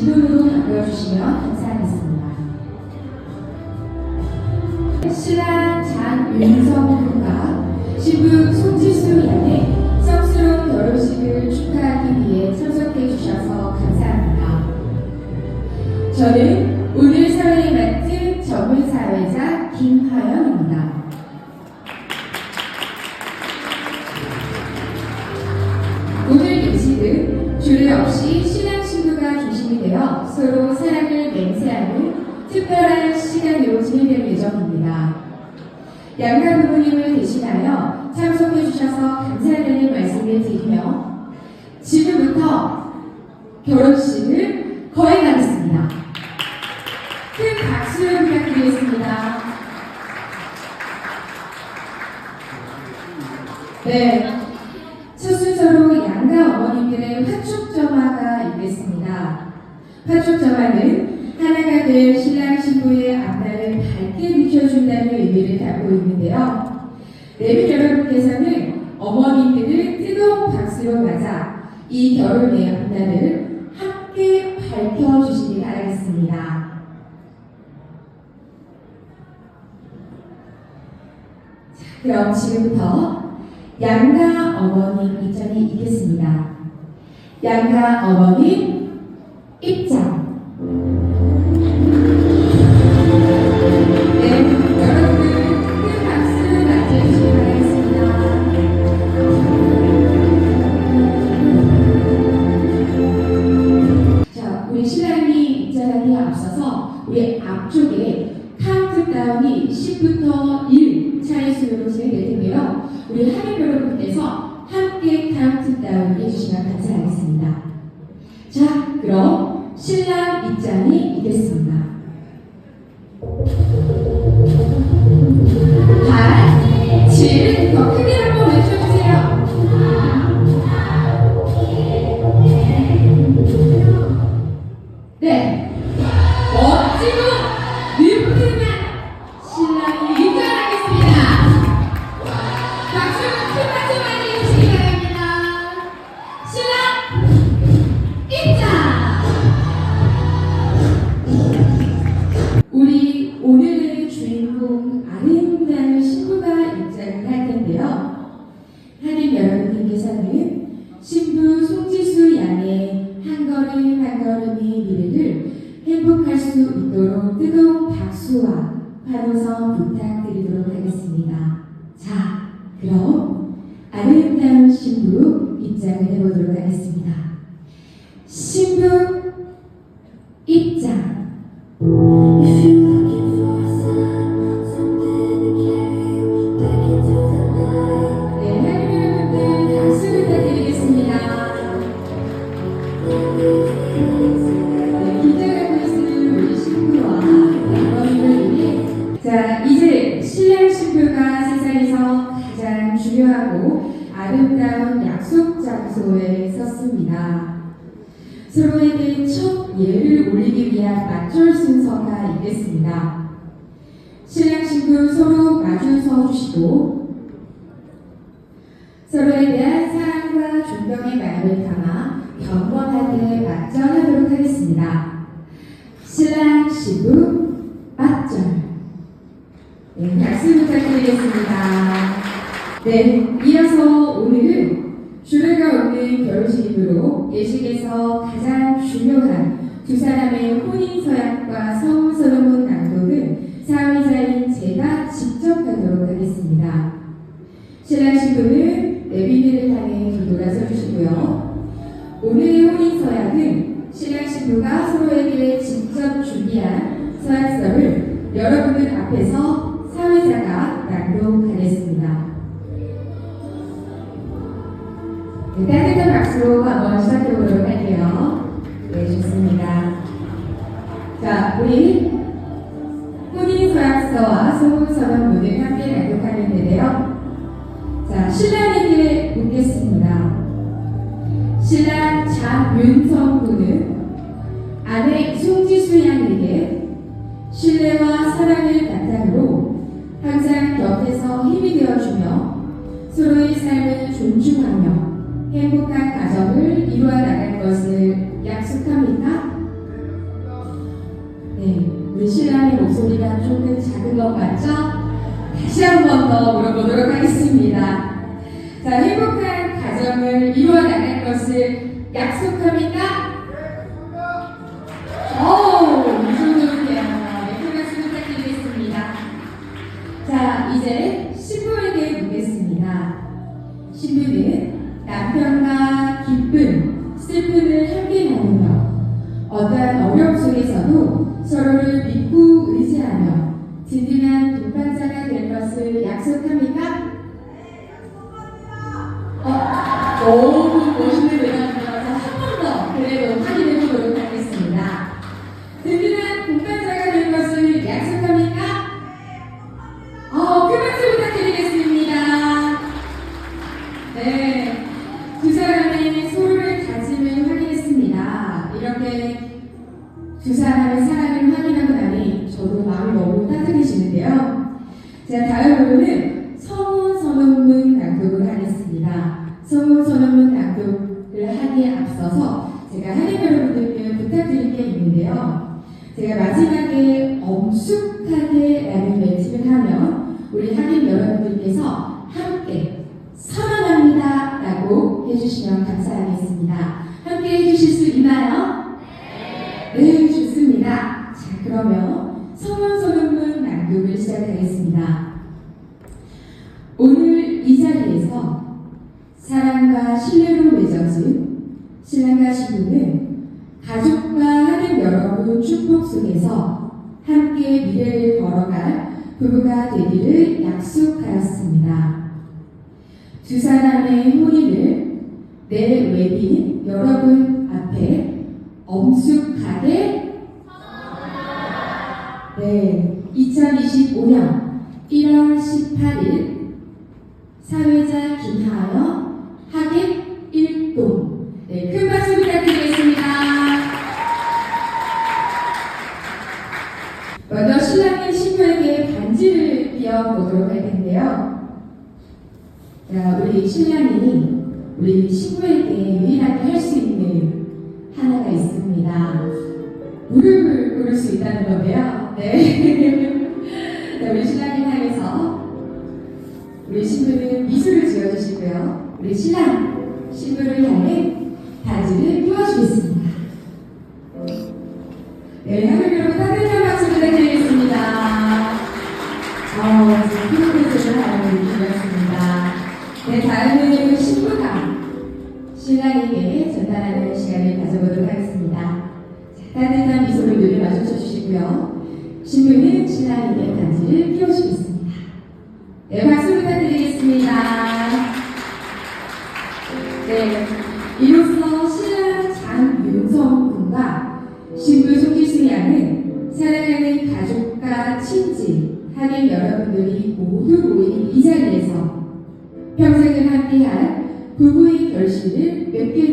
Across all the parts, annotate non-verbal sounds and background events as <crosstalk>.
진동으로 바꿔주시면 감사하겠습니다. 신랑 장윤성 군과 신부 송지수 양의 성스러운 결혼식을 축하하기 위해 참석해 주셔서 감사합니다. 저는 될 신랑 신부의 앞날을 밝게 비춰준다는 의미를 담고 있는데요. 내빈 여러분께서는 어머님들을 뜨거운 박수로 맞아 이 결혼의 앞날을 함께 밝혀주시기 바라겠습니다. 자, 그럼 지금부터 양가 어머님 입장이 있겠습니다. 양가 어머님 입장. 앞서서 우리 앞쪽에 카운트다운이 10부터 수 있도록 뜨거운 박수와 환호성 부탁드리도록 하겠습니다. 자, 그럼 아름다운 신부 입장을 해보도록 하겠습니다. 서로에게 첫 예를 올리기 위한 맞절 순서가 있겠습니다. 신랑 신부 서로 마주 서 주시고 서로에 대한 사랑과 존경의 마음을 담아 경건하게 맞절하도록 하겠습니다. 신랑 신부 맞절. 네, 박수 부탁드리겠습니다. 네, 이어서 오늘은 주례가 없는 결혼식이므로 예식에서 가장 중요한 두 사람의 혼인 서약과 성우 서명문 낭독은 사회 우리 혼인 서약서와 소문 서명문을 함께 낭독하겠는데요. 자, 신랑에게 묻겠습니다. 신랑 장윤성 군은 아내 송지수 양에게 신뢰와 사랑을 바탕으로 항상 곁에서 힘이 되어주며 서로의 삶을 존중하며 행복한 가정을 이루어 나갈 것을 약속합니까? 번 더 물어보도록 하겠습니다. 자, 행복한 가정을 이루어 나갈 것을 약속합니까? 오, 네. 두 사람의 서로를 다짐을 확인했습니다. 이렇게 두 사람의 사랑을 확인하고 나니 저도 마음이 너무 따뜻해지는데요. 자, 다음으로는 성원 선언문 낭독을 하겠습니다. 성원 선언문 낭독을 하기에 앞서서 제가 한인 여러분들께 부탁드릴 게 있는데요. 제가 마지막에 엄숙하게 라는 멘트를 하면 우리 한인 여러분들께서 함께 해주시면 감사하겠습니다. 함께 해주실 수 있나요? 네, 좋습니다. 자, 그러면 선언문 낭독을 시작하겠습니다. 오늘 이 자리에서 사랑과 신뢰로 맺어진 신랑과 신부는 가족과 하는 여러분 축복 속에서 함께 미래를 걸어갈 부부가 되기를 약속하였습니다. 두 사람의 혼인을 내 외빈 여러분 앞에 엄숙하게 네, 2025년 1월 18일 사회자 김하연 하객 1동 네, 큰 박수 부탁드리겠습니다. 먼저 신랑이 신부에게 반지를 비워보도록 할 텐데요. 자, 우리 신랑이 우리 신부에게 유일하게 할 수 있는 하나가 있습니다. 무릎을 꿇을 수 있다는 건데요. 네. 자, <laughs> 우리 신랑을 향해서 우리 신부는 미소를 지어주시고요. 우리 신랑, 따뜻한 미소를 눈에 마주쳐 주시고요. 신부는 신랑에게 반지를 끼워주겠습니다. 네, 박수 부탁드리겠습니다. 네, 이로써 신랑 장윤성 군과 신부 송기수 양은 사랑하는 가족과 친지, 하객 여러분들이 모두 모인 이 자리에서 평생을 함께할 부부의 결실을 맺게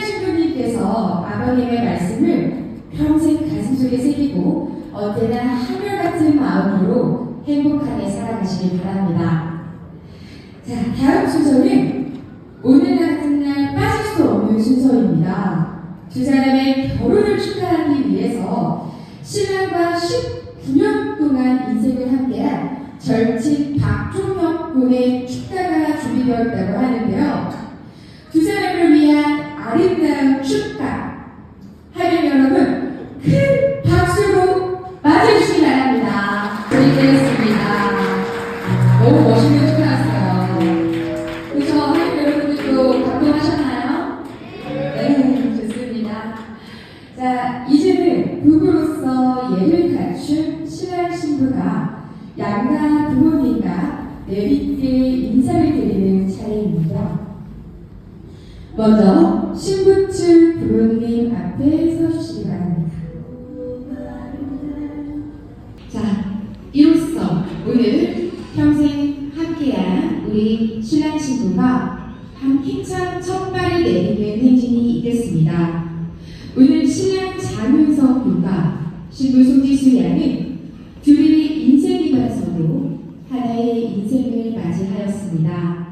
신랑 신부님께서 아버님의 말씀을 평생 가슴 속에 새기고 언제나 한결같은 마음으로 행복하게 살아가시길 바랍니다. 자, 다음 순서는 오늘 같은 날 빠질 수 없는 순서입니다. 두 사람의 결혼을 축하하기 위해서 신랑과 19년 동안 인생을 함께한 절친 박종혁 군의 축가가 준비되었다고 하는데요. 두 사람을 위한 아름 바 신부 송지수 양은 주리의 인생이 반서로 하나의 인생을 맞이하였습니다.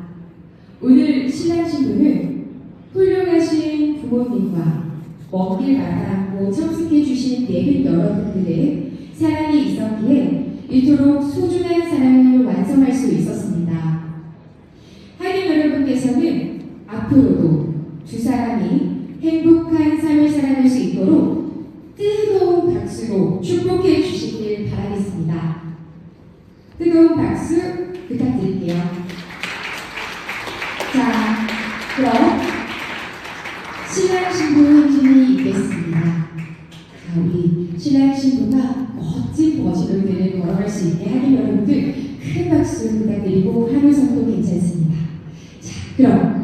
오늘 신랑 신부는 훌륭하신 부모님과 먹길 바라고 참석해 주신 대빈 여러분들의 사랑이 있었기에 이토록 소중한 사랑을 완성할 수 있었습니다. 하객 여러분께서는 앞으로도 두 사람이 행복한 삶을 살아갈 수 있도록 박수로 축복해 주시길 바라겠습니다. 뜨거운 박수 부탁드릴게요. 자, 그럼 신랑 신부 행진이 있겠습니다. 자, 우리 신랑 신부가 멋진 버시로들을 걸어갈 수 있게 하길 여러분들 큰 박수 부탁드리고 한우성도 괜찮습니다. 자, 그럼